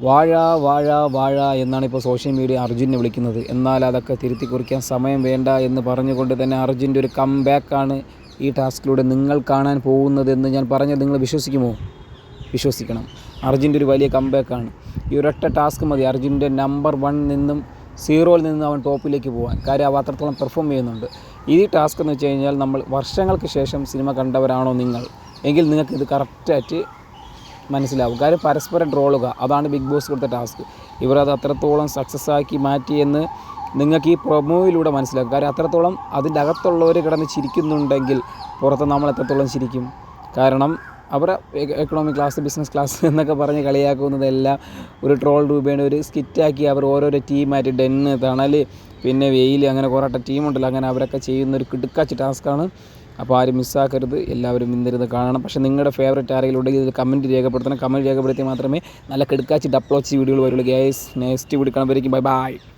വാഴ വാഴ വാഴ എന്നാണ് ഇപ്പോൾ സോഷ്യൽ മീഡിയ അർജുനെ വിളിക്കുന്നത്. എന്നാൽ അതൊക്കെ തിരുത്തി കുറിക്കാൻ സമയം വേണ്ട എന്ന് പറഞ്ഞുകൊണ്ട് തന്നെ അർജുന്റെ ഒരു കം ബാക്കാണ് ഈ ടാസ്കിലൂടെ നിങ്ങൾ കാണാൻ പോകുന്നതെന്ന് ഞാൻ പറഞ്ഞത് നിങ്ങൾ വിശ്വസിക്കുമോ? വിശ്വസിക്കണം. അർജുന്റെ ഒരു വലിയ കംബാക്കാണ് ഈ ഒരൊറ്റ ടാസ്ക് മതി. അർജുന്റെ നമ്പർ വൺ നിന്നും സീറോയിൽ നിന്നും അവൻ ടോപ്പിലേക്ക് പോകാൻ. കാര്യം അവ അത്രത്തോളം പെർഫോം ചെയ്യുന്നുണ്ട്. ഈ ടാസ്ക് എന്ന് വെച്ച് കഴിഞ്ഞാൽ നമ്മൾ വർഷങ്ങൾക്ക് ശേഷം സിനിമ കണ്ടവരാണോ നിങ്ങൾ? എങ്കിൽ നിങ്ങൾക്ക് ഇത് കറക്റ്റായിട്ട് മനസ്സിലാവും. കാര്യം പരസ്പരം ട്രോളുക അതാണ് ബിഗ് ബോസ് കൊടുത്ത ടാസ്ക് ഇവരത് അത്രത്തോളം സക്സസ് ആക്കി മാറ്റിയെന്ന് നിങ്ങൾക്ക് ഈ പ്രൊമോയിലൂടെ മനസ്സിലാക്കും. കാര്യം അത്രത്തോളം അതിന്റെ അകത്തുള്ളവർ കിടന്ന് ചിരിക്കുന്നുണ്ടെങ്കിൽ പുറത്ത് നമ്മൾ എത്രത്തോളം ചിരിക്കും? കാരണം അവരെ എക്കണോമിക് ക്ലാസ് ബിസിനസ് ക്ലാസ് എന്നൊക്കെ പറഞ്ഞ് കളിയാക്കുന്നതെല്ലാം ഒരു ട്രോൾ രൂപേണ ഒരു സ്കിറ്റാക്കി അവർ ഓരോരോ ടീമായിട്ട് ഡെന്ന് തണൽ പിന്നെ വെയിൽ അങ്ങനെ കുറേ ടീമുണ്ടല്ലോ അങ്ങനെ അവരൊക്കെ ചെയ്യുന്ന ഒരു കിടുക്കാച്ച് ടാസ്ക്കാണ് അപ്പോൾ ആരും മിസ്സാക്കരുത്. എല്ലാവരും ഇന്നിരുന്ന് കാണണം. പക്ഷേ നിങ്ങളുടെ ഫേവറേറ്റ് ആരെങ്കിലും ഉണ്ടെങ്കിൽ ഇതിൽ കമന്റ് രേഖപ്പെടുത്തണം. കമന്റ് രേഖപ്പെടുത്തി മാത്രമേ നല്ല കെടുക്കാച്ചിട്ട് അപ്ലോഡ് വീഡിയോകൾ വരുള്ളൂ. ഗ്യാസ് നെക്സ്റ്റ് വീഡിയോ കാണുമ്പോഴേക്കും ബൈ ബൈ